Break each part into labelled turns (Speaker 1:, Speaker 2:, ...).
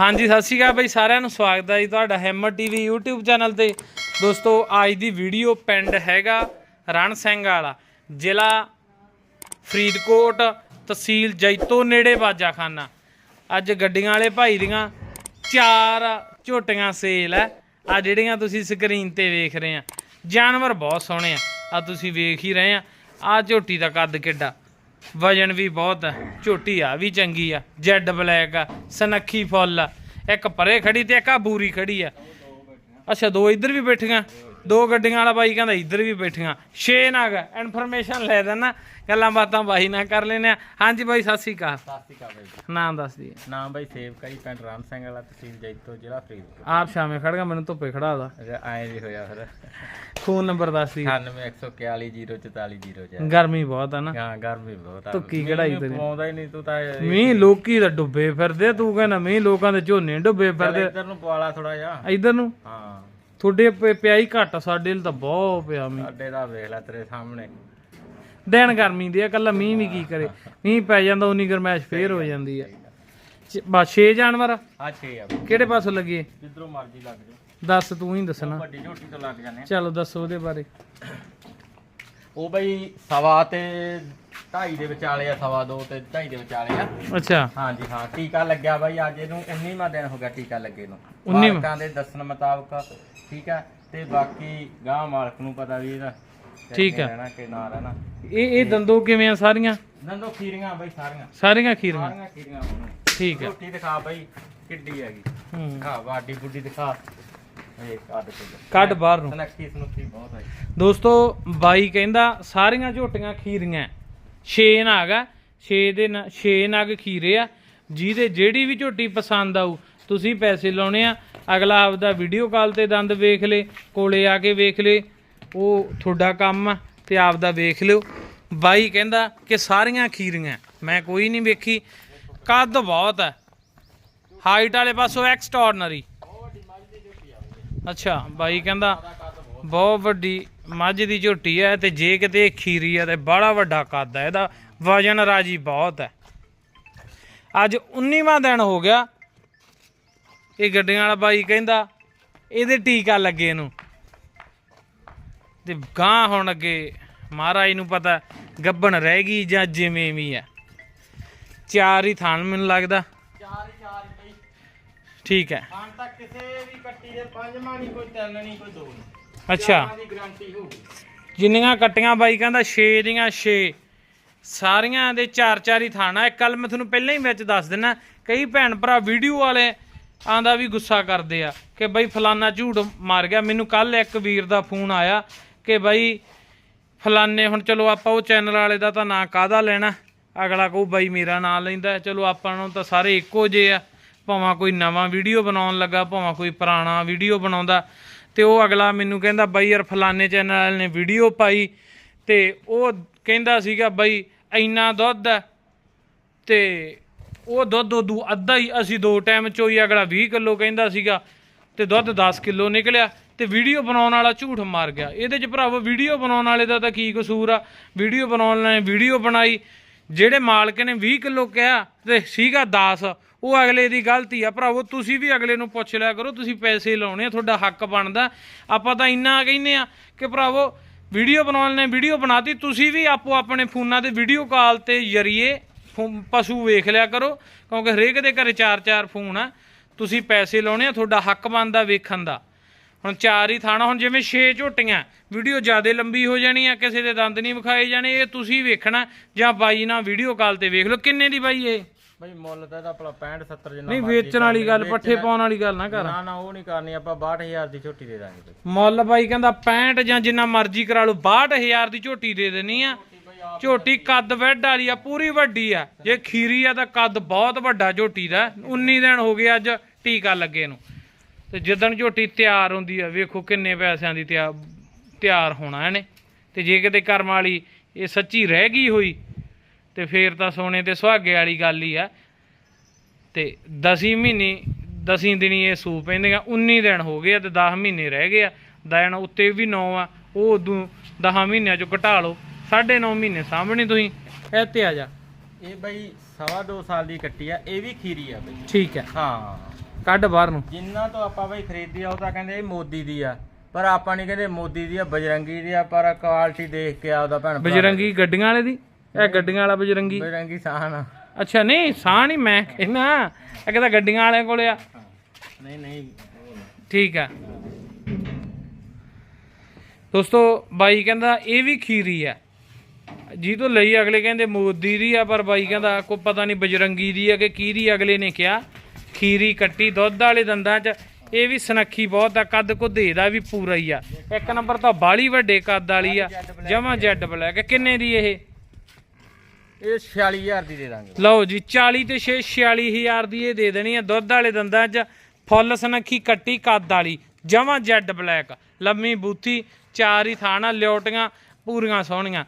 Speaker 1: ਹਾਂਜੀ, ਸਤਿ ਸ਼੍ਰੀ ਅਕਾਲ ਬਾਈ, ਸਾਰਿਆਂ ਨੂੰ ਸਵਾਗਤ ਹੈ ਜੀ ਤੁਹਾਡਾ ਹੈਮਰ ਟੀਵੀ YouTube ਚੈਨਲ ਤੇ। ਦੋਸਤੋ, ਅੱਜ ਦੀ ਵੀਡੀਓ ਪਿੰਡ ਹੈਗਾ ਰਣ ਸਿੰਘ ਵਾਲਾ, ਜ਼ਿਲ੍ਹਾ ਫਰੀਦਕੋਟ, ਤਹਿਸੀਲ ਜੈਤੋ ਨੇੜੇ ਬਾਜਾਖਾਨਾ। ਅੱਜ ਗੱਡੀਆਂ ਵਾਲੇ ਭਾਈ ਦੀਆਂ ਚਾਰ ਝੋਟੀਆਂ ਸੇਲ ਹੈ। ਆ ਜਿਹੜੀਆਂ ਤੁਸੀਂ ਸਕਰੀਨ ਤੇ ਵੇਖ ਰਹੇ ਆ। ਜਾਨਵਰ ਬਹੁਤ ਸੋਹਣੇ ਆ। ਆ ਤੁਸੀਂ ਵੇਖ ਹੀ ਰਹੇ ਆ। ਆ ਝੋਟੀ ਦਾ ਕੱਦ ਕਿੱਡਾ। ਵਜਨ ਵੀ ਬਹੁਤ ਆ, ਝੋਟੀ ਆ ਵੀ ਚੰਗੀ ਆ, ਜੈਡ ਬਲੈਕ ਆ, ਸਨੱਖੀ ਫੁੱਲ ਆ। ਇੱਕ ਪਰੇ ਖੜੀ ਤੇ ਇੱਕ ਆ ਬੂਰੀ ਖੜੀ ਆ। ਅੱਛਾ, ਦੋ ਇੱਧਰ ਵੀ ਬੈਠੀਆਂ। ਦੋ ਗੱਡੀਆਂ ਵਾਲਾ ਬਾਈ ਕਹਿੰਦਾ ਇੱਧਰ ਵੀ ਬੈਠੀਆਂ। ਛੇ ਨਾਗ ਇਨਫੋਰਮੇਸ਼ਨ ਲੈ ਦੇਣਾ। ਗੱਲਾਂ ਬਾਤਾਂ ਬਾਈ ਨਾਲ ਕਰ ਲੈਨੇ ਆ। ਹਾਂਜੀ ਬਾਈ ਸਤਿ ਸ਼੍ਰੀ ਅਕਾਲ।
Speaker 2: ਸਤਿ ਸ਼੍ਰੀ ਅਕਾਲ ਬਾਈ
Speaker 1: ਨਾਮ ਦੱਸ ਦਈਏ
Speaker 2: ਨਾਮ ਬਾਈ ਸੇਵਕਾ ਜੀ ਪਿੰਡ ਰਾਮ ਸਿੰਘ ਵਾਲਾ ਤਹਿਸੀਲ ਜੈਤੋ ਜ਼ਿਲ੍ਹਾ ਫਰੀਦਕੋਟ।
Speaker 1: ਆਪ ਸ਼ਾਮੇ ਖੜ ਗਿਆ ਮੈਨੂੰ ਧੁੱਪੇ ਖੜਾ ਦਾ
Speaker 2: ਆਏ ਵੀ ਹੋਇਆ ਫਿਰ।
Speaker 1: ਫੋਨ ਨੰਬਰ ਦੱਸ ਦਈਏ
Speaker 2: 91144044
Speaker 1: ਗਰਮੀ ਬਹੁਤ ਆ ਨਾ।
Speaker 2: ਹਾਂ ਗਰਮੀ ਬਹੁਤ ਆ।
Speaker 1: ਧੁੱਕੀ ਕਿਹੜਾਈ ਤੇਰੀ।
Speaker 2: ਆਉਂਦਾ ਹੀ ਨਹੀਂ ਤੂੰ ਤਾਂ ਇਹ-
Speaker 1: ਮੀਂਹ ਲੋਕੀ ਤਾਂ ਡੁੱਬੇ ਫਿਰਦੇ ਤੂੰ ਕਹਿੰਦਾ ਮੀਂਹ ਲੋਕਾਂ ਦੇ ਝੋਨੇ ਡੁੱਬੇ ਫਿਰਦੇ।
Speaker 2: ਇੱਧਰ ਨੂੰ ਪਵਾਲਾ ਥੋੜਾ ਜਿਹਾ।
Speaker 1: ਇੱਧਰ ਨੂੰ?
Speaker 2: ਹਾਂ।
Speaker 1: ਤੁਹਾਡੇ ਪ- ਪਿਆ ਹੀ ਘੱਟ ਸਾਡੇ ਲਈ ਤਾਂ ਬਹੁਤ ਪਿਆ ਮੀਂਹ।
Speaker 2: ਸਾਡੇ ਦਾ ਵੇਖ ਲੈ ਤੇਰੇ ਸਾਹਮਣੇ।
Speaker 1: ਦਿਨ ਗਰਮੀ ਦੇ ਆ ਕੱਲਾ ਮੀਂਹ ਵੀ ਕੀ ਕਰੇ। ਮੀਂਹ ਪੈ ਜਾਂਦਾ ਉਨੀ ਗਰਮੈਸ਼ ਫੇਰ ਹੋ ਜਾਂਦੀ ਆ। ਚ- ਬਸ 6 ਜਾਨਵਰ ਆ।
Speaker 2: ਆ 6 ਆ।
Speaker 1: ਕਿਹੜੇ ਪਾਸੋਂ ਲੱਗੇ?
Speaker 2: ਜਿੱਧਰੋਂ ਮਰਜ਼ੀ ਲੱਗ ਜਾ
Speaker 1: ਦੱਸ ਤੂੰ ਹੀ ਦੱਸਣਾ।
Speaker 2: ਵੱਡੀ ਝੋਟੀ ਤੋਂ ਲੱਗ ਜਾਂਦੇ ਆ।
Speaker 1: ਚਲੋ ਦੱਸੋ ਉਹਦੇ ਬਾਰੇ।
Speaker 2: ਉਹ ਬਈ ਸਵਾ ਤੇ ਢਾਈ ਦੇ ਵਿਚਾਲੇ ਆ ਸਵਾ ਦੋ ਤੇ ਢਾਈ ਦੇ ਵਿਚਾਲੇ ਆ।
Speaker 1: ਅੱਛਾ।
Speaker 2: ਹਾਂਜੀ ਹਾਂ ਟੀਕਾ ਲੱਗਿਆ ਬਾਈ ਅੱਜ ਇਹਨੂੰ 19ਵਾਂ ਦਿਨ ਹੋ ਗਿਆ ਟੀਕਾ ਲੱਗੇ ਨੂੰ।
Speaker 1: 19ਵਾਂ?
Speaker 2: ਮਾਲਕਾਂ ਦੇ ਦੱਸਣ ਮੁਤਾਬਕ ਠੀਕ ਆ ਤੇ ਬਾਕੀ ਗਾਂ ਮਾਲਕ ਨੂੰ ਪਤਾ ਵੀ ਇਹਦਾ
Speaker 1: ਠੀਕ ਆ।
Speaker 2: ਰਹਿਣਾ ਕਿ ਨਾ ਰਹਿਣਾ।
Speaker 1: ਇਹ ਇਹ ਦੰਦੋ ਕਿਵੇਂ ਆ ਸਾਰੀਆਂ?
Speaker 2: ਨੰਦੋ ਖੀਰੀਆਂ ਬਾਈ ਸਾਰੀਆਂ।
Speaker 1: ਸਾਰੀਆਂ ਖੀਰੀਆਂ?
Speaker 2: ਸਾਰੀਆਂ ਖੀਰੀਆਂ ਉਹਨੂੰ
Speaker 1: ਠੀਕ ਹੈ
Speaker 2: ਰੋਟੀ ਦਿਖਾ ਬਾਈ ਕਿੱਡੀ ਹੈਗੀ।
Speaker 1: ਹੂੰ।
Speaker 2: ਦਿਖਾ ਵਾਡੀ ਬੁੱਡੀ ਦਿਖਾ। ਇਹ ਕੱਢ ਕੇ
Speaker 1: ਕੱਢ ਬਾਹਰ ਨੂੰ।
Speaker 2: ਸਨੁੱਖੀ ਬਹੁਤ
Speaker 1: ਦੋਸਤੋ ਬਾਈ ਕਹਿੰਦਾ ਸਾਰੀਆਂ ਝੋਟੀਆਂ ਖੀਰੀਆਂ। 6 ਨਾਗ ਆ। 6 ਦੇ 6 ਨਾਗ ਖੀਰੇ ਆ। ਜਿਹਦੇ ਜਿਹੜੀ ਵੀ ਝੋਟੀ ਪਸੰਦ ਆਊ ਤੁਸੀਂ ਪੈਸੇ ਲਾਉਣੇ ਆ। ਅਗਲਾ ਆਪਦਾ ਵੀਡੀਓ ਕਾਲ ਤੇ ਦੰਦ ਵੇਖ ਲੇ ਕੋਲੇ ਆ ਕੇ ਵੇਖ ਲੇ। ਉਹ ਤੁਹਾਡਾ ਕੰਮ ਆ ਤੇ ਆਪਦਾ ਵੇਖ ਲਿਓ। ਬਾਈ ਕਹਿੰਦਾ ਕਿ ਸਾਰੀਆਂ ਖੀਰੀਆਂ। ਮੈਂ ਕੋਈ ਨਹੀਂ ਵੇਖੀ। ਕੱਦ ਬਹੁਤ ਹੈ ਹਾਈਟ ਵਾਲੇ ਪਾਸੋਂ ਐਕਸਟਰਾਰਡਨਰੀ ਅੱਛਾ, ਬਾਈ ਕਹਿੰਦਾ, ਬਹੁਤ ਵੱਡੀ ਮੱਝ ਦੀ ਝੋਟੀ ਹੈ ਤੇ ਜੇ ਕਿਤੇ ਖੀਰੀ ਹੈ ਤੇ ਬੜਾ ਵੱਡਾ ਕੱਦ ਹੈ ਇਹਦਾ ਵਜਨ ਰਾਜੀ ਬਹੁਤ ਹੈ। ਅੱਜ 19ਵਾਂ ਦਿਨ ਹੋ ਗਿਆ। ਇਹ ਗੱਡੀਆਂ ਵਾਲਾ ਬਾਈ ਕਹਿੰਦਾ, ਇਹਦੇ ਟੀਕਾ ਲੱਗੇ ਨੂੰ ਤੇ ਗਾਂ ਹੁਣ ਅੱਗੇ ਮਹਾਰਾਜ ਨੂੰ ਪਤਾ, ਗੱਬਣ ਰਹਿ ਗਈ ਜਾਂ ਜਿਵੇਂ ਵੀ ਹੈ। ਚਾਰ ਹੀ ਥਾਨ ਮੈਨੂੰ ਲੱਗਦਾ।
Speaker 2: ਚਾਰ ਹੀ, ਚਾਰ
Speaker 1: ਠੀਕ ਹੈ।
Speaker 2: ਹਾਂ ਤੱਕ ਕਿਸੇ ਵੀ ਕੱਟੀ ਦੇ ਪੰਜਵਾਂ ਨਹੀਂ ਕੋਈ ਤਿੰਨ ਨਹੀਂ ਕੋਈ ਦੋ ਨਹੀਂ।
Speaker 1: ਅੱਛਾ।
Speaker 2: ਦੀ ਗਾਰੰਟੀ ਹੋਊਗੀ।
Speaker 1: ਜਿੰਨੀਆਂ ਕੱਟੀਆਂ ਬਾਈ ਕਹਿੰਦਾ 6 ਦੀਆਂ 6 ਸਾਰੀਆਂ ਦੇ ਚਾਰ ਚਾਰ ਹੀ ਥਾਣਾ ਇੱਕ ਕੱਲ ਮੈਂ ਤੁਹਾਨੂੰ ਪਹਿਲਾਂ ਹੀ ਵਿੱਚ ਦੱਸ ਦਿੰਨਾ ਕਈ ਭੈਣ ਭਰਾ ਵੀਡੀਓ ਵਾਲੇ ਆਂਦਾ ਵੀ ਗੁੱਸਾ ਕਰਦੇ ਆ ਕਿ ਬਾਈ ਫਲਾਨਾ ਝੂਠ ਮਾਰ ਗਿਆ। ਮੈਨੂੰ ਕੱਲ ਇੱਕ ਵੀਰ ਦਾ ਫੋਨ ਆਇਆ ਕਿ ਬਾਈ ਫਲਾਨੇ ਹੁਣ ਚਲੋ ਆਪਾਂ ਉਹ ਚੈਨਲ ਵਾਲੇ ਦਾ ਤਾਂ ਨਾਂ ਕਾਹਦਾ ਲੈਣਾ? ਅਗਲਾ ਕਹੂ ਬਾਈ ਮੇਰਾ ਨਾਂ ਲੈਂਦਾ। ਚਲੋ ਆਪਾਂ ਨੂੰ ਤਾਂ ਸਾਰੇ ਇੱਕੋ ਜਿਹੇ ਆ। ਭਾਵੇਂ ਕੋਈ ਨਵਾਂ ਵੀਡੀਓ ਬਣਾਉਣ ਲੱਗਾ, ਭਾਵੇਂ ਕੋਈ ਪੁਰਾਣਾ ਵੀਡੀਓ ਬਣਾਉਂਦਾ, ਤੇ ਉਹ ਅਗਲਾ ਮੈਨੂੰ ਕਹਿੰਦਾ, ਬਾਈ ਯਾਰ ਫਲਾਣੇ ਚੈਨਲ ਵਾਲੇ ਨੇ ਵੀਡੀਓ ਪਾਈ। ਤੇ ਉਹ ਕਹਿੰਦਾ ਸੀਗਾ, ਬਾਈ ਇੰਨਾ ਦੁੱਧ ਹੈ। ਤੇ ਉਹ ਦੁੱਧ ਉਦੋਂ ਅੱਧਾ ਹੀ, ਅਸੀਂ ਦੋ ਟਾਈਮ ਚੋਈ ਅਗਲਾ 20 ਕਿਲੋ ਕਹਿੰਦਾ ਸੀਗਾ, ਤੇ ਦੁੱਧ 10 ਕਿਲੋ ਨਿਕਲਿਆ, ਤੇ ਵੀਡੀਓ ਬਣਾਉਣ ਵਾਲਾ ਝੂਠ ਮਾਰ ਗਿਆ। ਇਹਦੇ ਚ ਭਰਾਵੋ ਵੀਡੀਓ ਬਣਾਉਣ ਵਾਲੇ ਦਾ ਤਾਂ ਕੀ ਕਸੂਰ ਆ? ਵੀਡੀਓ ਬਣਾਉਣ ਵਾਲੇ ਨੇ ਵੀਡੀਓ ਬਣਾਈ, ਜਿਹੜੇ ਮਾਲਕ ਨੇ 20 ਕਿਲੋ ਕਿਹਾ, ਤੇ ਸੀਗਾ 10 ਉਹ ਅਗਲੇ ਦੀ ਗਲਤੀ ਆ ਭਰਾਵੋ, ਤੁਸੀਂ ਵੀ ਅਗਲੇ ਨੂੰ ਪੁੱਛ ਲਿਆ ਕਰੋ, ਤੁਸੀਂ ਪੈਸੇ ਲਾਉਣੇ ਆ, ਤੁਹਾਡਾ ਹੱਕ ਬਣਦਾ। ਆਪਾਂ ਤਾਂ ਇੰਨਾ ਕਹਿੰਦੇ ਆ ਕਿ ਭਰਾਵੋ, ਵੀਡੀਓ ਬਣਾਉਣ ਨੇ ਵੀਡੀਓ ਬਣਾਤੀ, ਤੁਸੀਂ ਵੀ ਆਪੋ ਆਪਣੇ ਫੋਨਾਂ ਤੇ ਵੀਡੀਓ ਕਾਲ ਤੇ ਜਰੀਏ ਫੋ- ਪਸ਼ੂ ਵੇਖ ਲਿਆ ਕਰੋ, ਕਿਉਂਕਿ ਹਰੇਕ ਦੇ ਘਰੇ ਚਾਰ ਚਾਰ ਫੋਨ ਆ। ਤੁਸੀਂ ਪੈਸੇ ਲਾਉਣੇ ਆ, ਤੁਹਾਡਾ ਹੱਕ ਬਣਦਾ ਵੇਖਣ ਦਾ। ਹੁਣ ਚਾਰ ਹੀ ਥਾਣਾ, ਹੁਣ ਜਿਵੇਂ 6 ਝੋਟੀਆਂ, ਵੀਡੀਓ ਜ਼ਿਆਦਾ ਲੰਬੀ ਹੋ ਜਾਣੀ ਆ, ਕਿਸੇ ਦੇ ਦੰਦ ਨਹੀਂ ਵਿਖਾਏ ਜਾਣੇ, ਇਹ ਤੁਸੀਂ ਵੇਖਣਾ ਜਾਂ ਬਾਈ ਨਾਲ ਵੀਡੀਓ ਕਾਲ ਤੇ ਵੇਖ ਲਓ, ਕਿੰਨੇ ਦੀ ਬਾਈ ਇਹ?
Speaker 2: ਬਈ ਮੁੱਲ ਤਾਂ ਇਹਦਾ ਆਪਣਾ 65 70 ਜਿੰਨਾ
Speaker 1: ਨਹੀਂ ਵੇਚਣ ਵਾਲੀ ਗੱਲ ਪੱਠੇ ਪਾਉਣ ਵਾਲੀ ਗੱਲ ਨਾ ਕਰ।
Speaker 2: ਨਾ ਨਾ ਉਹ ਨਹੀਂ ਕਰਨੀ ਆਪਾਂ 62000 ਦੀ ਝੋਟੀ ਦੇ ਦਾਂਗੇ
Speaker 1: ਮੁੱਲ ਬਾਈ ਕਹਿੰਦਾ 65 ਜਾਂ ਜਿੰਨਾ ਮਰਜ਼ੀ ਕਰਾ ਲਓ 62000 ਦੀ ਝੋਟੀ ਦੇ ਦੇਣੀ ਆ। ਝੋਟੀ ਕੱਦ ਵੈਡ ਵਾਲੀ ਆ ਪੂਰੀ ਵੱਡੀ ਆ। ਜੇ ਖੀਰੀ ਆ ਤਾਂ ਕੱਦ ਬਹੁਤ ਵੱਡਾ ਝੋਟੀ ਦਾ। 19 ਦਿਨ ਹੋ ਗਏ ਅੱਜ ਟੀਕਾ ਲੱਗੇ ਨੂੰ। ਤੇ ਜਿੱਦਣ ਝੋਟੀ ਤਿਆਰ ਹੁੰਦੀ ਆ ਵੇਖੋ ਕਿੰਨੇ ਪੈਸਿਆਂ ਦੀ ਤਿਆਰ ਤਿਆਰ ਹੋਣਾ ਇਹਨੇ। ਤੇ ਜੇ ਕਿਤੇ ਕਰਮ ਵਾਲੀ ਇਹ ਸੱਚੀ ਰਹਿ ਗਈ ਹੋਈ ਤੇ ਫੇਰ ਤਾਂ ਸੋਨੇ ਤੇ ਸੁਹਾਗੇ ਵਾਲੀ ਗੱਲ ਹੀ ਆ। ਤੇ 10 ਮਹੀਨੇ 10 ਦਿਨੀ ਇਹ ਸੂ ਪੈਂਦੀਆਂ 19 ਦਿਨ ਹੋ ਗਏ ਆ ਤੇ 10 ਮਹੀਨੇ ਰਹਿ ਗਏ ਆ। ਦਿਨ ਉੱਤੇ ਵੀ 9 ਆ ਉਹ ਉਦੋਂ 10 ਮਹੀਨਿਆਂ ਚੋਂ ਘਟਾ ਲਓ। 9.5 ਮਹੀਨੇ ਸਾਹਮਣੇ ਤੁਸੀਂ ਇਹ ਤੇ ਆ ਜਾ।
Speaker 2: ਇਹ ਬਈ ਸਵਾ ਦੋ ਸਾਲ ਦੀ ਕੱਟੀ ਆ ਇਹ ਵੀ ਖੀਰੀ ਆ ਬਈ।
Speaker 1: ਠੀਕ ਹੈ
Speaker 2: ਹਾਂ।
Speaker 1: ਕੱਢ ਬਾਹਰ ਨੂੰ।
Speaker 2: ਜਿੰਨਾ ਤੋਂ ਆਪਾਂ ਬਈ ਖਰੀਦੀ ਆ ਉਹ ਤਾਂ ਕਹਿੰਦੇ ਇਹ ਮੋਦੀ ਦੀ ਆ। ਪਰ ਆਪਾਂ ਨਹੀਂ ਕਹਿੰਦੇ ਮੋਦੀ ਦੀ ਆ ਬਜਰੰਗੀ ਦੀ ਆ ਪਰ ਕੁਆਲਿਟੀ ਦੇਖ ਕੇ ਆਪਦਾ ਭੈਣ ਭਰਾ
Speaker 1: ਬਜਰੰਗੀ ਗੱਡੀਆਂ ਵਾਲੇ ਦੀ? ਇਹ ਗੱਡੀਆਂ ਵਾਲਾ ਬਜਰੰਗੀ?
Speaker 2: ਬਜਰੰਗੀ ਆ।
Speaker 1: ਅੱਛਾ ਨਹੀਂ ਸਾਹ ਨਹੀਂ ਮੈਂ ਕਹਿੰਦਾ ਇਹ ਕਹਿੰਦਾ ਗੱਡੀਆਂ ਵਾਲੇ ਕੋਲੇ ਆ।
Speaker 2: ਨਹੀਂ ਨਹੀਂ।
Speaker 1: ਠੀਕ ਆ। ਦੋਸਤੋ ਬਾਈ ਕਹਿੰਦਾ ਇਹ ਵੀ ਖੀਰੀ ਆ। ਜੀ ਤੋਂ ਲਈ ਅਗਲੇ ਕਹਿੰਦੇ ਮੋਦੀ ਦੀ ਆ ਪਰ ਬਾਈ ਕਹਿੰਦਾ ਕੋਈ ਪਤਾ ਨਹੀਂ ਬਜਰੰਗੀ ਦੀ ਆ ਕਿ ਕੀ ਦੀ ਅਗਲੇ ਨੇ ਕਿਹਾ ਖੀਰੀ ਕੱਟੀ ਦੁੱਧ ਵਾਲੇ ਦੰਦਾਂ 'ਚ। ਇਹ ਵੀ ਸਨੱਖੀ ਬਹੁਤ ਆ ਕੱਦ ਕੁੱਦੇ ਦਾ ਵੀ ਪੂਰਾ ਹੀ ਆ। ਇੱਕ ਨੰਬਰ ਤਾਂ ਬਾਲੀ ਵੱਡੇ ਕੱਦ ਵਾਲੀ ਆ ਜਮਾ ਜੈਡ ਬਲੈਕ। ਕਿੰਨੇ ਦੀ ਇਹ?
Speaker 2: ਇਹ 46000 ਦੀ ਦੇ ਦਾਂਗੇ।
Speaker 1: ਲਓ ਜੀ 40 ਤੇ 6 46000 ਦੀ ਇਹ ਦੇ ਦੇਣੀ ਆ। ਦੁੱਧ ਵਾਲੇ ਦੰਦਾਂ 'ਚ ਫੁੱਲ ਸਨੱਖੀ, ਕੱਟੀ, ਕੱਦ ਵਾਲੀ, ਜਮਾ ਜੈਡ ਬਲੈਕ, ਲੰਮੀ ਬੂਥੀ, ਚਾਰ ਹੀ ਥਾਣਾ, ਲਿਓਟੀਆਂ, ਪੂਰੀਆਂ ਸੋਹਣੀਆਂ,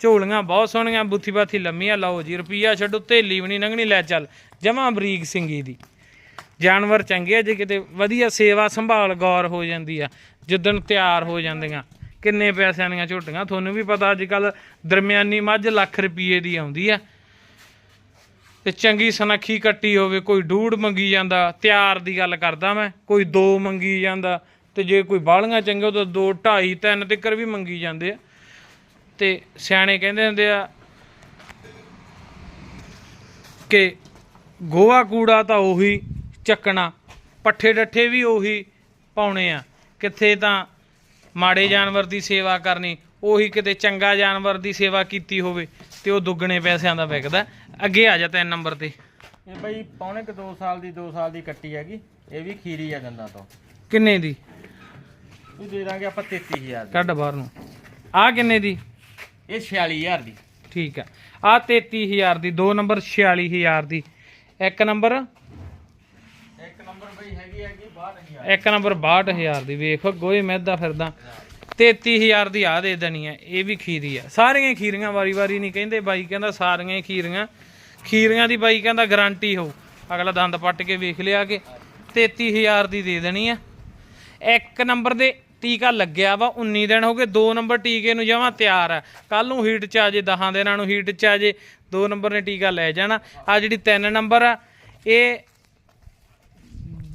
Speaker 1: ਝੋਲੀਆਂ ਬਹੁਤ ਸੋਹਣੀਆਂ, ਬੂਥੀ ਬਾਥੀ ਲੰਮੀਆਂ, ਲਓ ਜੀ, ਰੁਪਈਆ ਛੱਡੋ ਥੇਲੀ ਵੀ ਨਹੀਂ ਲੰਘਣੀ, ਲੈ ਚੱਲ, ਜਮਾ ਬਰੀਕ ਸਿੰਗੀ ਦੀ। ਜਾਨਵਰ ਚੰਗੇ ਆ, ਜੇ ਕਿਤੇ ਵਧੀਆ ਸੇਵਾ ਸੰਭਾਲ ਗੌਰ ਹੋ ਜਾਂਦੀ ਆ ਜਿੱਦਣ ਤਿਆਰ ਹੋ ਜਾਂਦੀਆਂ। ਕਿੰਨੇ ਪੈਸਿਆਂ ਦੀਆਂ ਝੋਟੀਆਂ? ਤੁਹਾਨੂੰ ਵੀ ਪਤਾ ਅੱਜ ਕੱਲ ਦਰਮਿਆਨੀ ਮੱਝ ਲੱਖ ਰੁਪਏ ਦੀ ਆਉਂਦੀ ਆ। ਤੇ ਚੰਗੀ ਸਨੱਖੀ ਕੱਟੀ ਹੋਵੇ, ਕੋਈ ਡੂੜ ਮੰਗੀ ਜਾਂਦਾ, ਤਿਆਰ ਦੀ ਗੱਲ ਕਰਦਾ ਮੈਂ, ਕੋਈ ਦੋ ਮੰਗੀ ਜਾਂਦਾ, ਤੇ ਜੇ ਕੋਈ ਬਾਲੀਆਂ ਚੰਗੇ ਤਾਂ ਦੋ, ਢਾਈ, ਤਿੰਨ ਤਿੱਕਰ ਵੀ ਮੰਗੀ ਜਾਂਦੇ ਆ। ਤੇ ਸਿਆਣੇ ਕਹਿੰਦੇ ਹੁੰਦੇ ਆ ਕਿ ਗੋਹਾ ਕੂੜਾ ਤਾਂ ਉਹੀ ਚੱਕਣਾ ਪੱਠੇ ਡੱਠੇ ਵੀ ਉਹੀ ਪਾਉਣੇ ਆ। ਕਿੱਥੇ ਤਾਂ ਮਾੜੇ ਜਾਨਵਰ ਦੀ ਸੇਵਾ ਕਰਨੀ ਉਹੀ ਕਿਤੇ ਚੰਗਾ ਜਾਨਵਰ ਦੀ ਸੇਵਾ ਕੀਤੀ ਹੋਵੇ ਤੇ ਉਹ ਦੁੱਗਣੇ ਪੈਸਿਆਂ ਦਾ ਵਿਕਦਾ। ਅੱਗੇ ਆ ਜਾ ਤਿੰਨ ਨੰਬਰ ਤੇ।
Speaker 2: ਇਹ ਬਈ ਪੌਣੇ ਕ 2 ਸਾਲ ਦੀ 2 ਸਾਲ ਦੀ ਕੱਟੀ ਹੈਗੀ ਇਹ ਵੀ ਖੀਰੀ ਆ ਦੰਦਾਂ ਤੋਂ।
Speaker 1: ਕਿੰਨੇ ਦੀ?
Speaker 2: ਇਹ ਦੇ ਦਾਂਗੇ ਆਪਾਂ 33000 ਦੀ।
Speaker 1: ਕੱਢ ਬਾਹਰ ਨੂੰ। ਆ ਕਿੰਨੇ ਦੀ?
Speaker 2: ਇਹ 46000 ਦੀ।
Speaker 1: ਠੀਕ ਆ। ਆ 33000 ਦੀ ਦੋ ਨੰਬਰ 46000 ਦੀ। ਇੱਕ ਨੰਬਰ
Speaker 2: ਨੰਬਰ ਬਈ ਹੈਗੀ ਹੈਗੀ 62000
Speaker 1: ਇੱਕ ਨੰਬਰ 62000 ਦੀ, ਵੇਖ ਗੋਏ ਮਹਿਦਾ ਫਿਰਦਾ। 33000 ਦੀ ਆ ਦੇ ਦੇਣੀ ਆ, ਇਹ ਵੀ ਖੀਰੀ ਆ। ਸਾਰੀਆਂ ਖੀਰੀਆਂ ਵਾਰੀ-ਵਾਰੀ ਨਹੀਂ ਕਹਿੰਦੇ, ਬਾਈ ਕਹਿੰਦਾ ਸਾਰੀਆਂ ਹੀ ਖੀਰੀਆਂ। ਖੀਰੀਆਂ ਦੀ ਬਾਈ ਕਹਿੰਦਾ ਗਾਰੰਟੀ ਹੋਊ। ਅਗਲਾ ਦੰਦ ਪੱਟ ਕੇ ਵੇਖ ਲਿਆ ਕਿ 33000 ਦੀ ਦੇ ਦੇਣੀ ਆ। ਇੱਕ ਨੰਬਰ ਦੇ ਟੀਕਾ ਲੱਗਿਆ ਵਾ 19 ਦਿਨ ਹੋ ਗਏ, ਦੋ ਨੰਬਰ ਟੀਕੇ ਨੂੰ ਜਮਾਂ ਤਿਆਰ ਆ। ਕੱਲ ਨੂੰ ਹੀਟ ਚ ਆ ਜੇ 10 ਦਿਨਾਂ ਨੂੰ ਹੀਟ ਚ ਆ ਜੇ, ਦੋ ਨੰਬਰ ਨੇ ਟੀਕਾ ਲੈ ਜਾਣਾ। ਆ ਜਿਹੜੀ ਤਿੰਨ ਨੰਬਰ ਆ, ਇਹ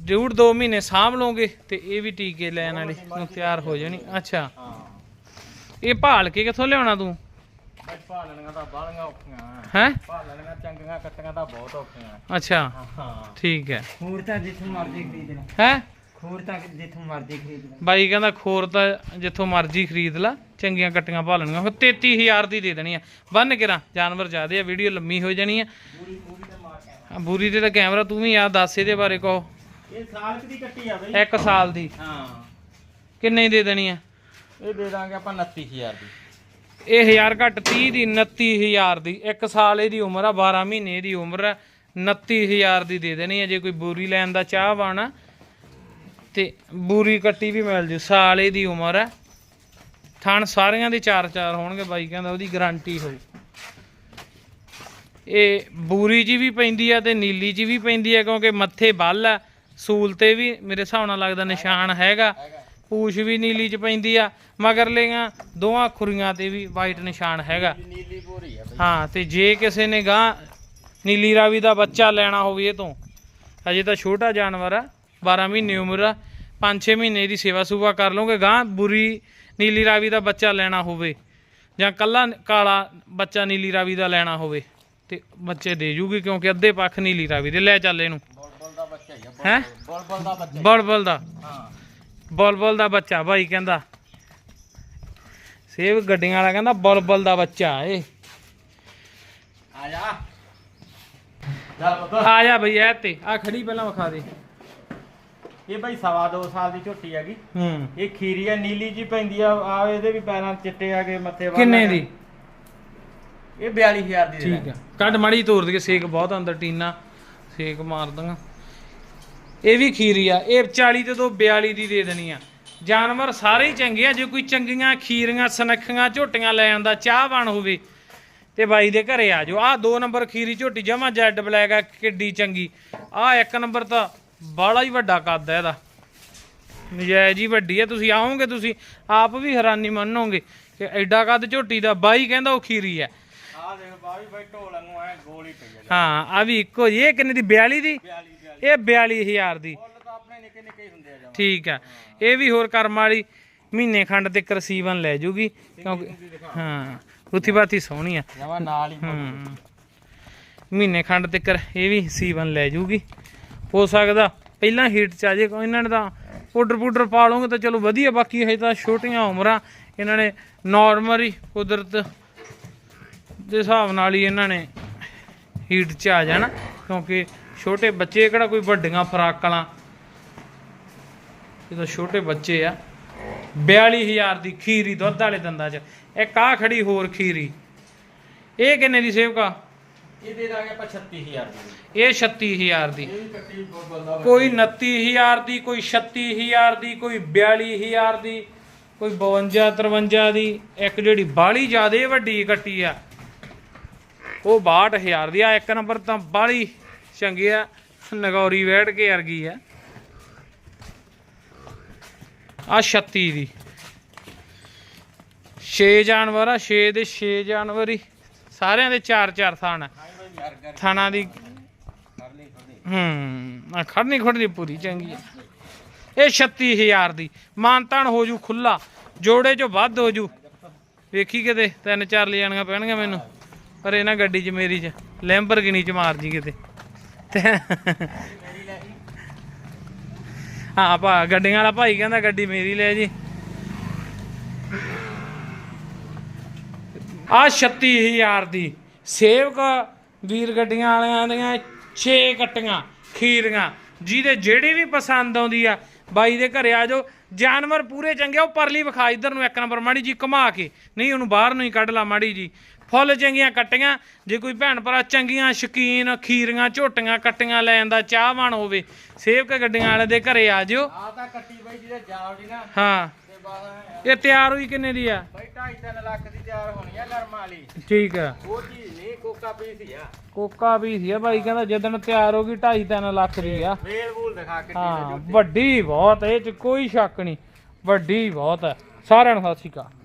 Speaker 1: ਡੂਢ ਦੋ ਮਹੀਨੇ ਸਾਂਭ ਲਓਗੇ ਤੇ ਇਹ ਵੀ ਟੀਕੇ ਲੈਣ ਵਾਲੀ ਨੂੰ ਤਿਆਰ ਹੋ ਜਾਣੀ। ਅੱਛਾ। ਇਹ ਭਾਲ ਕੇ ਕਿੱਥੋਂ ਲਿਆਉਣਾ ਤੂੰ?
Speaker 2: ਬਈ ਭਾਲਣੀਆਂ ਤਾਂ ਬਾਲੀਆਂ ਔਖੀਆਂ
Speaker 1: ਹੈ?
Speaker 2: ਭਾਲਣੀਆਂ ਚੰਗੀਆਂ ਕੱਟੀਆਂ ਤਾਂ ਬਹੁਤ ਔਖੀਆਂ
Speaker 1: ਅੱਛਾ।
Speaker 2: ਹਾਂ।
Speaker 1: ਠੀਕ ਹੈ
Speaker 3: ਖੂਰ ਤਾਂ ਜਿੱਥੋਂ ਮਰਜ਼ੀ ਖਰੀਦ ਲੈ।
Speaker 1: ਹੈ?
Speaker 3: ਖੂਰ ਤਾਂ ਜਿੱਥੋਂ ਮਰਜ਼ੀ ਖਰੀਦ ਲੈ।
Speaker 1: ਬਾਈ ਕਹਿੰਦਾ ਖੋਰ ਤਾਂ ਜਿੱਥੋਂ ਮਰਜ਼ੀ ਖਰੀਦ ਲਾ ਚੰਗੀਆਂ ਕੱਟੀਆਂ ਭਾਲਣੀਆਂ। ਫਿਰ 33000 ਦੀ ਦੇ ਦੇਣੀ ਆ ਬੰਨ ਕਿਰਾ ਜਾਨਵਰ ਜ਼ਿਆਦੇ ਆ ਵੀਡੀਓ ਲੰਮੀ ਹੋ ਜਾਣੀ ਆ ਬੂਰੀ ਤੇ ਤਾਂ ਕੈਮਰਾ ਤੂੰ ਵੀ ਯਾਰ ਦੱਸ ਇਹਦੇ ਬਾਰੇ ਕਹੋ।
Speaker 2: ਇਹ ਸਾਲ ਦੀ ਕੱਟੀ ਆ ਬਈ।
Speaker 1: ਇੱਕ ਸਾਲ ਦੀ?
Speaker 2: ਹਾਂ।
Speaker 1: ਕਿੰਨੇ ਦੀ ਦੇ ਦੇਣੀ ਆ?
Speaker 2: ਇਹ ਦੇ ਦਾਂਗੇ ਆਪਾਂ 29000 ਦੀ।
Speaker 1: ਇਹ 1000 ਘੱਟ 30 ਦੀ 29000 ਦੀ। ਇੱਕ ਸਾਲ ਇਹਦੀ ਉਮਰ ਆ 12 ਮਹੀਨੇ ਦੀ ਉਮਰ ਆ। 29000 ਦੀ ਦੇ ਦੇਣੀ ਆ। ਜੇ ਕੋਈ ਬੂਰੀ ਲੈਣ ਦਾ ਚਾਹ ਵਾਣਾ ਤੇ ਬੂਰੀ ਕੱਟੀ ਵੀ ਮਿਲ ਜੂ। ਸਾਲ ਇਹਦੀ ਉਮਰ ਆ। ਥਣ ਸਾਰਿਆਂ ਦੇ ਚਾਰ ਚਾਰ ਹੋਣਗੇ ਬਾਈ ਕਹਿੰਦਾ ਉਹਦੀ ਗਾਰੰਟੀ ਹੋਊ। ਇਹ ਬੂਰੀ 'ਚ ਵੀ ਪੈਂਦੀ ਆ ਤੇ ਨੀਲੀ 'ਚ ਵੀ ਪੈਂਦੀ ਆ ਕਿਉਂਕਿ ਮੱਥੇ ਬੱਲ ਆ। ਸੂਲ ਤੇ ਵੀ ਮੇਰੇ ਹਿਸਾਬ ਨਾਲ ਲੱਗਦਾ ਨਿਸ਼ਾਨ ਹੈਗਾ। ਪੂਛ ਵੀ ਨੀਲੀ 'ਚ ਪੈਂਦੀ ਆ ਮਗਰਲੀਆਂ ਦੋਹਾਂ ਖੁਰੀਆਂ ਤੇ ਵੀ ਵਾਈਟ ਨਿਸ਼ਾਨ ਹੈਗਾ।
Speaker 2: ਨੀਲੀ ਬੋਰੀ ਆ
Speaker 1: ਹਾਂ, ਤੇ ਜੇ ਕਿਸੇ ਨੇ ਗਾਂ ਨੀਲੀ ਰਾਵੀ ਦਾ ਬੱਚਾ ਲੈਣਾ ਹੋਵੇ ਇਹ ਤੋਂ ਅਜੇ ਤਾਂ ਛੋਟਾ ਜਾਨਵਰ ਆ 12 ਮਹੀਨੇ ਉਮਰ ਆ 5-6 ਮਹੀਨੇ ਦੀ ਸੇਵਾ ਸੁਭਾ ਕਰ ਲਓਗੇ ਗਾਂ ਬੁਰੀ ਨੀਲੀ ਰਾਵੀ ਦਾ ਬੱਚਾ ਲੈਣਾ ਹੋਵੇ, ਜਾਂ ਕੱਲਾ ਕਾਲਾ ਬੱਚਾ ਨੀਲੀ ਰਾਵੀ ਦਾ ਲੈਣਾ ਹੋਵੇ, ਤੇ ਬੱਚੇ ਦੇ ਜੂਗੀ ਕਿਉਂਕਿ ਅੱਧੇ ਪੱਖ ਨੀਲੀ ਰਾਵੀ ਦੇ, ਲੈ ਚੱਲ ਇਹਨੂੰ।
Speaker 2: ਬੱਚਾ ਹੀ ਆ
Speaker 1: ਹੈ?
Speaker 2: ਬੁਲਬੁਲ ਦਾ ਬੱਚਾ ਹੀ।
Speaker 1: ਬਲਬਲ ਦਾ?
Speaker 2: ਹਾਂ।
Speaker 1: ਬਲਬਲ ਦਾ ਬੱਚਾ ਭਾਈ ਕਹਿੰਦਾ। ਸੇਵ ਗੱਡੀਆਂ ਵਾਲਾ ਕਹਿੰਦਾ ਬਲਬਲ ਦਾ ਬੱਚਾ ਏ।
Speaker 2: ਆ ਜਾ। ਚੱਲ ਪੁੱਤ।
Speaker 1: ਆ ਜਾ ਭਈ ਐ ਤੇ। ਆ ਖੜੀ ਪਹਿਲਾਂ ਵਿਖਾ ਦੇ।
Speaker 2: ਇਹ ਬਈ ਸਵਾ ਦੋ ਸਾਲ ਦੀ ਝੋਟੀ ਹੈਗੀ।
Speaker 1: ਹੂੰ।
Speaker 2: ਇਹ ਖੀਰੀ ਆ ਨੀਲੀ ਜੀ ਪੈਂਦੀ ਆ ਆ ਇਹਦੇ ਵੀ ਪੈਰਾਂ ਚਿੱਟੇ ਆ ਗਏ ਮੱਥੇ ਵੱਲ
Speaker 1: ਕਿੰਨੇ
Speaker 2: ਆ
Speaker 1: ਦੀ
Speaker 2: ਇਹ 42000 ਦੀ ਦੇ
Speaker 1: ਠੀਕ ਆ। ਕੱਢ ਮੜੀ ਤੋੜ ਦੇ ਸੇਕ ਬਹੁਤ ਅੰਦਰ ਟੀਨਾ। ਸੇਕ ਮਾਰ ਦਾਂਗਾ ਇਹ ਵੀ ਖੀਰੀ ਆ। ਇਹ 40 ਤੇ ਤੋਂ 42 ਦੀ ਦੇ ਦੇਣੀ ਆ। ਜਾਨਵਰ ਸਾਰੇ ਹੀ ਚੰਗੇ ਆ। ਜੇ ਕੋਈ ਚੰਗੀਆਂ ਖੀਰੀਆਂ ਸਨੱਖੀਆਂ ਝੋਟੀਆਂ ਲੈ ਆਂਦਾ ਚਾਹਵਾਨ ਹੋਵੇ ਤੇ ਬਾਈ ਦੇ ਘਰੇ ਆ ਜਾਓ। ਆ ਦੋ ਨੰਬਰ ਖੀਰੀ ਝੋਟੀ ਜਮਾ ਜੈਡ ਬਲੈਕ ਆ ਕਿੱਡੀ ਚੰਗੀ। ਆ ਇੱਕ ਨੰਬਰ ਤਾਂ ਬਾਲਾ ਹੀ ਵੱਡਾ ਕੱਦ ਆ ਇਹਦਾ। ਨਜਾਇਜ਼ ਹੀ ਵੱਡੀ ਆ। ਤੁਸੀਂ ਆਓਗੇ ਤੁਸੀਂ ਆਪ ਵੀ ਹੈਰਾਨੀ ਮੰਨੋਗੇ ਕਿ ਐਡਾ ਕੱਦ ਝੋਟੀ ਦਾ ਬਾਈ ਕਹਿੰਦਾ ਉਹ ਖੀਰੀ ਆ।
Speaker 2: ਆ ਦੇਖ ਬਾਈ ਬਾਈ ਢੋਲ ਐ ਗੋਲੀ ਪਈ
Speaker 1: ਹਾਂ ਆ ਵੀ ਇੱਕੋ ਜੀ ਇਹ ਕਿੰਨੇ ਦੀ? 42 ਦੀ?
Speaker 2: 42
Speaker 1: ਇਹ 42000 ਦੀ।
Speaker 2: ਫੁੱਲ ਤਾਂ ਆਪਣੇ ਨਿੱਕੇ ਨਿੱਕੇ ਹੀ ਹੁੰਦੇ ਆ ਜਮਾ।
Speaker 1: ਠੀਕ ਆ। ਇਹ ਵੀ ਹੋਰ ਕਰਮ ਵਾਲੀ ਮਹੀਨੇ ਖੰਡ ਤੇ ਰਸੀਵਨ ਲੈ ਜੂਗੀ। ਕਿਉਂਕਿ ਹਾਂ ਉਥੀ ਬਾਤੀ ਸੋਹਣੀ ਆ।
Speaker 2: ਜਮਾ ਨਾਲ ਹੀ
Speaker 1: ਹੂੰ। ਮਹੀਨੇ ਖੰਡ ਤੱਕ ਇਹ ਵੀ ਸੀਵਨ ਲੈ ਜੂਗੀ। ਹੋ ਸਕਦਾ ਪਹਿਲਾਂ ਹੀਟ ਚ ਆ ਜੇ ਇਹਨਾਂ ਨੇ ਤਾਂ ਪਾਊਡਰ ਪੂਡਰ ਪਾ ਲਓਗੇ ਤਾਂ ਚਲੋ ਵਧੀਆ ਬਾਕੀ ਹਜੇ ਤਾਂ ਛੋਟੀਆਂ ਉਮਰਾਂ। ਇਹਨਾਂ ਨੇ ਨਾਰਮਲ ਹੀ ਕੁਦਰਤ ਦੇ ਹਿਸਾਬ ਨਾਲ ਹੀ ਇਹਨਾਂ ਨੇ ਹੀਟ ਚ ਆ ਜਾਣਾ ਕਿਉਂਕਿ ਛੋਟੇ ਬੱਚੇ ਕਿਹੜਾ ਕੋਈ ਵੱਡੀਆਂ ਫਰਾਕਾਂ ਇਹ ਤਾਂ ਛੋਟੇ ਬੱਚੇ ਆ। 42000 ਦੀ ਖੀਰੀ ਦੁੱਧ ਵਾਲੇ ਦੰਦਾਂ 'ਚ। ਇੱਕ ਆ ਖੜੀ ਹੋਰ ਖੀਰੀ। ਇਹ ਕਿੰਨੇ ਦੀ ਸੇਵਕਾ
Speaker 2: ਇਹ ਦੇ ਦਾਂਗੇ ਆਪਾਂ 36000 ਦੀ।
Speaker 1: ਇਹ 36000 ਦੀ।
Speaker 2: ਇਹ
Speaker 1: ਕੋਈ 29000 ਦੀ ਕੋਈ 36000 ਦੀ ਕੋਈ 42000 ਦੀ ਕੋਈ 52 53 ਦੀ। ਇੱਕ ਜਿਹੜੀ ਬਾਲੀ ਜ਼ਿਆਦੇ ਵੱਡੀ ਕੱਟੀ ਆ। ਉਹ 62000 ਦੀ ਆ। ਇੱਕ ਨੰਬਰ ਤਾਂ ਬਾਲੀ ਚੰਗੀ ਆ, ਨਗੌਰੀ ਬੈਠ ਕੇ ਵਰਗੀ ਆ। ਆ 36 ਦੀ। 6 ਜਾਨਵਰ ਆ 6 ਦੇ 6 ਜਾਨਵਰ ਹੀ। ਸਾਰਿਆਂ ਦੇ 4-4 ਥਾਣ ਆ। ਥਾਣਾ ਦੀ ਹੂੰ, ਆ ਖੜਨੀ ਖੜਨੀ ਪੂਰੀ ਚੰਗੀ ਆ। ਇਹ 36000 ਦੀ। ਮਾਨਤਾਨ ਹੋ ਜੂ ਖੁੱਲਾ ਜੋੜੇ ਚੋਂ ਵੱਧ ਹੋ ਜੂ। ਵੇਖੀ ਕਿਤੇ, ਤਿੰਨ ਚਾਰ ਲੈ ਜਾਣੀਆਂ ਪੈਣਗੀਆਂ ਮੈਨੂੰ। ਪਰ ਇਹਨਾਂ ਗੱਡੀ 'ਚ ਮੇਰੀ 'ਚ, ਲੈਂਬਰਗਿਨੀ 'ਚ ਮਾਰ ਜੀ ਕਿਤੇ। ਹਾਂ ਭਾ ਗੱਡੀਆਂ ਵਾਲਾ ਭਾਈ ਕਹਿੰਦਾ ਗੱਡੀ ਮੇਰੀ ਲੈ ਜੀ। ਆ 36000 ਦੀ। ਸੇਵਕ ਵੀਰ ਗੱਡੀਆਂ ਵਾਲਿਆਂ ਦੀਆਂ 6 ਕੱਟੀਆਂ, ਖੀਰੀਆਂ। ਜਿਹਦੇ ਜਿਹੜੀ ਵੀ ਪਸੰਦ ਆਉਂਦੀ ਆ, ਬਾਈ ਦੇ ਘਰੇ ਆ ਜਾਓ। ਜਾਨਵਰ ਪੂਰੇ ਚੰਗੇ ਉਹ ਪਰਲੀ ਵਿਖਾ, ਇਧਰ ਨੂੰ ਇੱਕ ਨੰਬਰ ਮਾੜੀ ਜੀ ਘੁਮਾ ਕੇ। ਨਹੀਂ, ਉਹਨੂੰ ਬਾਹਰ ਨੂੰ ਹੀ ਕੱਢ ਲਾ, ਮਾੜੀ ਜੀ ਫੁੱਲ ਚੰਗੀਆਂ ਕੱਟੀਆਂ ਜੇ ਕੋਈ ਭੈਣ ਭਰਾ ਚੰਗੀਆਂ ਸ਼ਕੀਨ ਖੀਰੀਆਂ ਝੋਟੀਆਂ ਕੱਟੀਆਂ ਲੈਣ ਦਾ ਚਾਹਵਾਨ ਹੋਵੇ ਸੇਵਕ ਗੱਡੀਆਂ ਵਾਲੇ ਦੇ ਘਰੇ ਆ ਜਿਓ।
Speaker 2: ਆ ਤਾਂ ਕੱਟੀ ਬਾਈ ਜਿਹਦੇ ਜਾਵੜੀ ਨਾ।
Speaker 1: ਹਾਂ। ਇਹ ਤਿਆਰ ਹੋਈ ਕਿੰਨੇ ਦੀ ਆ?
Speaker 2: ਬਾਈ 2.5 ਲੱਖ ਦੀ ਤਿਆਰ ਹੋਣੀ ਆ ਨਰਮ ਵਾਲੀ।
Speaker 1: ਠੀਕ ਆ।
Speaker 2: ਉਹ ਚੀਜ਼ ਨਹੀਂ ਕੋਕਾ ਪੀਸ ਹੀ ਆ।
Speaker 1: ਕੋਕਾ ਵੀ ਸੀ ਆ ਬਾਈ ਕਹਿੰਦਾ ਜਦੋਂ ਤਿਆਰ ਹੋ ਗਈ 2.5 3 ਲੱਖ ਦੀ ਆ।
Speaker 2: ਵੇਲ ਵੂਲ ਦਿਖਾ ਕੇ
Speaker 1: ਹਾਂ ਵੱਡੀ ਬਹੁਤ ਇਹ ਚ ਕੋਈ ਸ਼ੱਕ ਨਹੀਂ। ਵੱਡੀ ਬਹੁਤ ਹੈ ਸਾਰਿਆਂ ਨੂੰ ਸਤਿ ਸ਼੍ਰੀ ਅਕਾਲ।